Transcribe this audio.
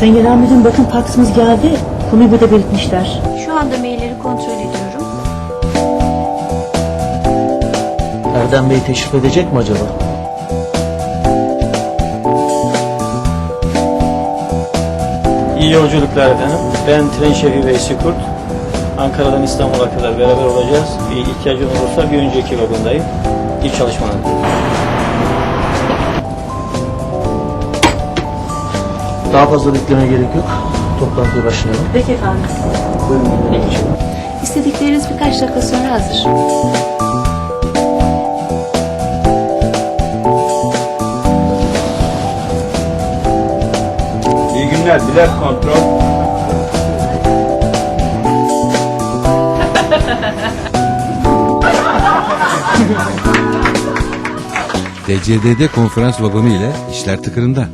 Sayın Genel Müdürüm bakın faksımız geldi. Konuyu burada belirtmişler. Şu anda mailleri kontrol ediyorum. Erdem Bey teşrif edecek mi acaba? İyi yolculuklar efendim. Ben tren şefi Veysi Kurt. Ankara'dan İstanbul'a kadar beraber olacağız. Bir ihtiyacın olursa bir önceki vagondayım. İyi çalışmalar. Daha fazla beklemeye gerek yok. Toplantıya başlayalım. Peki efendim. İstedikleriniz birkaç dakika sonra hazır. İyi günler. Bilet kontrol. DCDD konferans vagonu ile işler tıkırında.